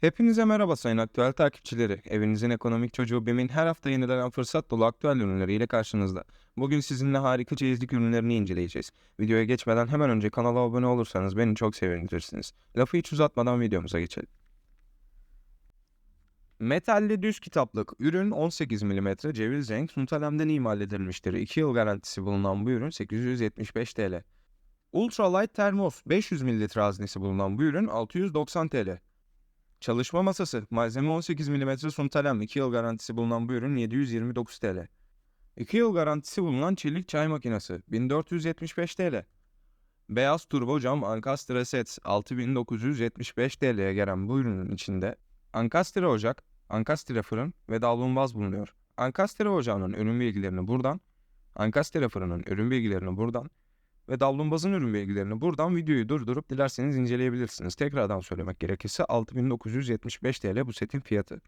Hepinize merhaba sayın aktüel takipçileri. Evinizin ekonomik çocuğu BİM'in her hafta yenilenen fırsat dolu aktüel ürünleriyle karşınızda. Bugün sizinle harika çeyizlik ürünlerini inceleyeceğiz. Videoya geçmeden hemen önce kanala abone olursanız beni çok sevindirirsiniz. Lafı hiç uzatmadan videomuza geçelim. Metalli düz kitaplık. Ürün 18 mm ceviz renk suntalemden imal edilmiştir. 2 yıl garantisi bulunan bu ürün 875 TL. Ultralight termos 500 ml haznesi bulunan bu ürün 690 TL. Çalışma masası. Malzeme 18 mm suntalem. 2 yıl garantisi bulunan bu ürün 729 TL. 2 yıl garantisi bulunan çelik çay makinesi 1475 TL. Beyaz turbo cam Ankastre set 6975 TL'ye gelen bu ürünün içinde Ankastre ocak, Ankastre fırın ve davlumbaz bulunuyor. Ankastre ocağının ürün bilgilerini buradan, Ankastre fırının ürün bilgilerini buradan ve davlumbazın ürün bilgilerini buradan videoyu durdurup dilerseniz inceleyebilirsiniz. Tekrardan söylemek gerekirse 6975 TL bu setin fiyatı.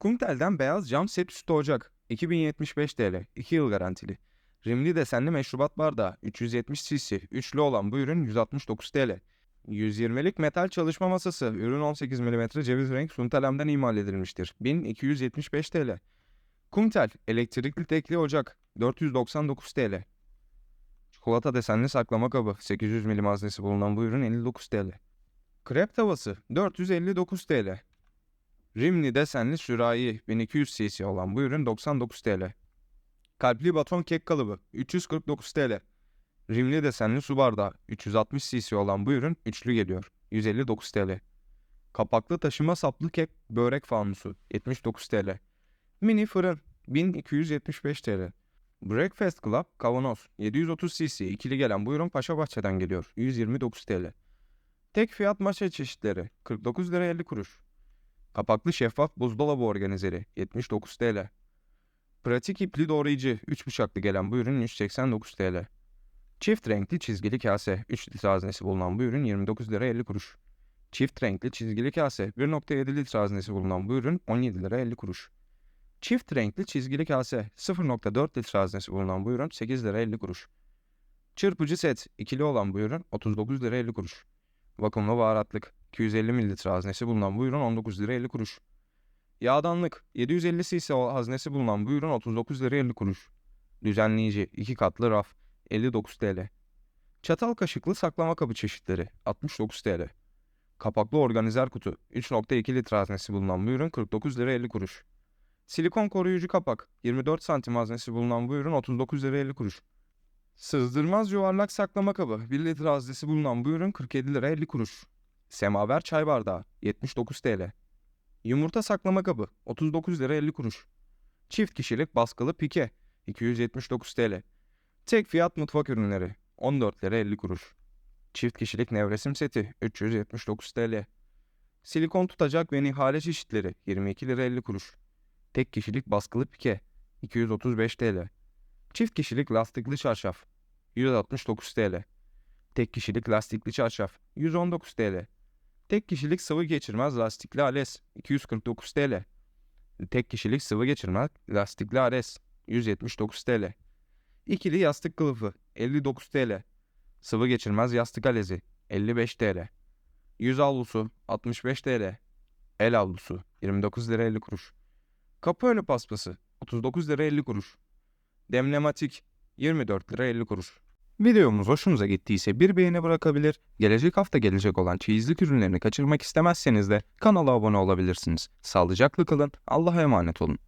Kumtel'den beyaz cam set üstü ocak 2075 TL 2 yıl garantili. Rimli desenli meşrubat bardağı 370 cc üçlü olan bu ürün 169 TL. 120'lik metal çalışma masası ürün 18 mm ceviz renk suntalemden imal edilmiştir. 1275 TL. Kumtel elektrikli tekli ocak 499 TL. Çikolata desenli saklama kabı 800 milim haznesi bulunan bu ürün 59 TL. Krep tavası 459 TL. Rimli desenli sürahi 1200 cc olan bu ürün 99 TL. Kalpli baton kek kalıbı 349 TL. Rimli desenli su bardağı 360 cc olan bu ürün üçlü geliyor 159 TL. Kapaklı taşıma saplı kek börek fanusu 79 TL. Mini fırın 1275 TL. Breakfast Club kavanoz 730 cc ikili gelen bu ürün Paşabahçe'den geliyor 129 TL. Tek fiyat maşa çeşitleri 49 lira 50 kuruş. Kapaklı şeffaf buzdolabı organizeri 79 TL. Pratik ipli doğrayıcı 3 bıçaklı gelen bu ürün 189 TL. Çift renkli çizgili kase 3 litre haznesi bulunan bu ürün 29 lira 50 kuruş. Çift renkli çizgili kase 1.7 litre haznesi bulunan bu ürün 17 lira 50 kuruş. Çift renkli çizgili kase 0.4 litre haznesi bulunan bu ürün 8 lira 50 kuruş. Çırpıcı set ikili olan bu ürün 39 lira 50 kuruş. Vakumlu baharatlık 250 mililitre haznesi bulunan bu ürün 19 lira 50 kuruş. Yağdanlık 750 cc haznesi bulunan bu ürün 39 lira 50 kuruş. Düzenleyici 2 katlı raf 59 TL. Çatal kaşıklı saklama kabı çeşitleri 69 TL. Kapaklı organizer kutu 3.2 litre haznesi bulunan bu ürün 49 lira 50 kuruş. Silikon koruyucu kapak 24 santim haznesi bulunan bu ürün 39 lira 50 kuruş. Sızdırmaz yuvarlak saklama kabı 1 litre haznesi bulunan bu ürün 47 lira 50 kuruş. Semaver çay bardağı 79 TL. Yumurta saklama kabı 39 lira 50 kuruş. Çift kişilik baskılı pike 279 TL. Tek fiyat mutfak ürünleri 14 lira 50 kuruş. Çift kişilik nevresim seti 379 TL. Silikon tutacak ve nihale çeşitleri 22 lira 50 kuruş. Tek kişilik baskılı pike 235 TL. Çift kişilik lastikli çarşaf 169 TL. Tek kişilik lastikli çarşaf 119 TL. Tek kişilik sıvı geçirmez lastikli ales 249 TL. Tek kişilik sıvı geçirmez lastikli ales 179 TL. İkili yastık kılıfı 59 TL. Sıvı geçirmez yastık alezi 55 TL. Yüz havlusu 65 TL. El havlusu 29 lira 50 kuruş. Kapı önü paspası 39 lira 50 kuruş. Demlematik 24 lira 50 kuruş. Videomuz hoşunuza gittiyse bir beğeni bırakabilir, gelecek hafta gelecek olan çeyizlik ürünlerini kaçırmak istemezseniz de kanala abone olabilirsiniz. Sağlıcakla kalın, Allah'a emanet olun.